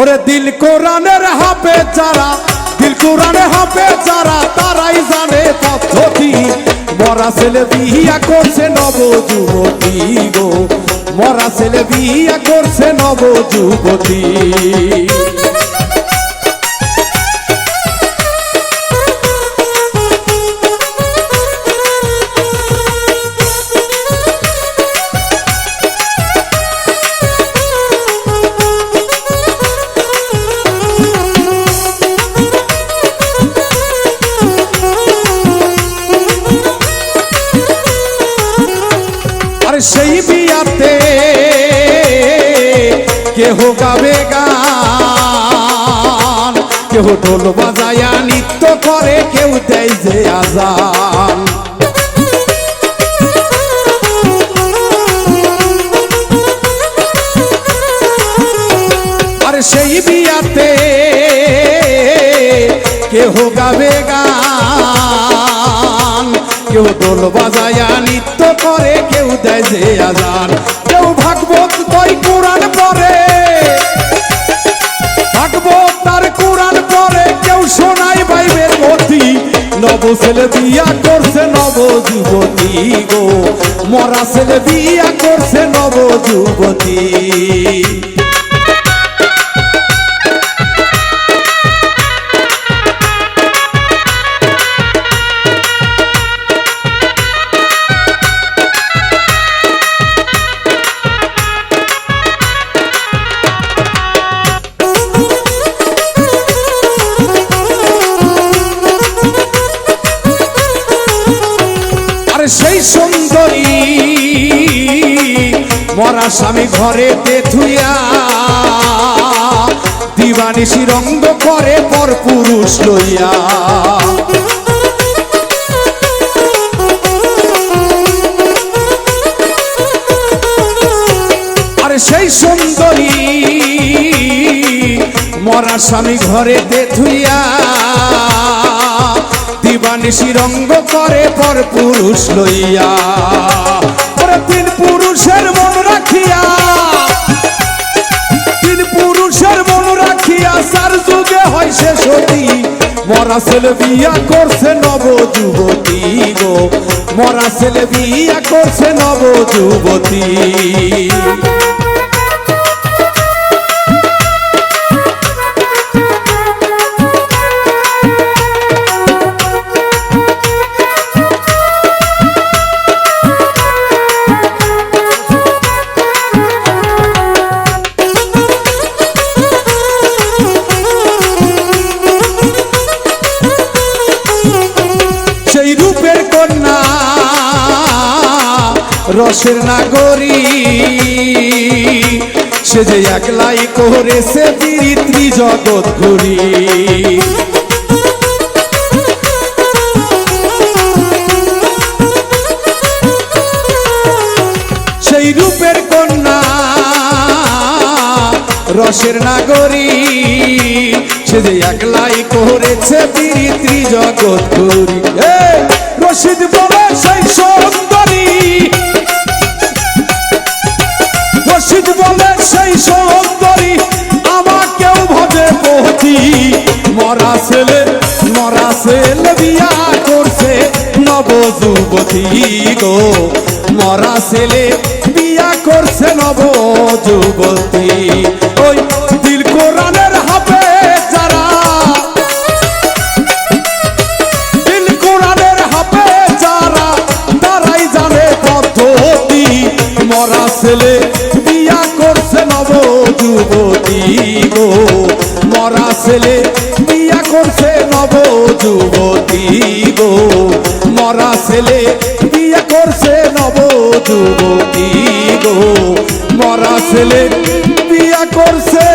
ওরে দিল কোরআনের হাফে যারা, দিল কোরআনে হাফে যারা, তারাই জানে পদ্ধতি। মরা ছেলে বিহিয়া করছে নব যুবতী গো। মরা ছেলে বিহিয়া করছে নব যুবতী কেহ গাবে গান, কেহ ঢোল বাজায়া নৃত্য করে, কেউ দেয় যে আজান। সেই বিয়াতে কেহ গাবে গান কেউ দোল বাজায়া নৃত্য করে, কেউ দেয় যে আজান। নব ছেলে বিয়া করছে নব যুবতী গো। মরা ছেলে বিয়া করছে নব যুবতী। সুন্দরী। মরা স্বামী ঘরে থুইয়া দিবানিসি রঙ্গ করে পর পুরুষ লইয়া। আরে সেই সুন্দরী মরা স্বামী ঘরে থুইয়া দিবানিসি রঙ্গ করে পর পুরুষ লইয়া। তিন পুরুষের মন রাখিয়া, তিন পুরুষের মন রাখিয়া, সার যুগে হয় সে সতী। মরা ছেলে বিয়া করছে নব যুবতী গো। মরা ছেলে বিয়া করছে নব যুবতী রসের নাগরী। সে যে একলাই করেছে পিরিত্রি জগৎ ঘুরি। সেই রূপের কন্যা রসের নাগরী। সে যে একলাই করেছে পিরিত্রি জগৎ ঘুরি। রশিদ বলে সেই সুন্দরী রশিদ বলে সেই সুন্দরী আমাকেও ভাবে পৌঁছি। মরা ছেলে মরা ছেলে বিয়া করছে নব যুবতী গো। মরা ছেলে বিয়া করছে নব যুবতী মরা ছেলে বিয়া করছে নব যুবতী গো মরা ছেলে বিয়া করছে নব যুবতী গো মরা ছেলে বিয়া করছে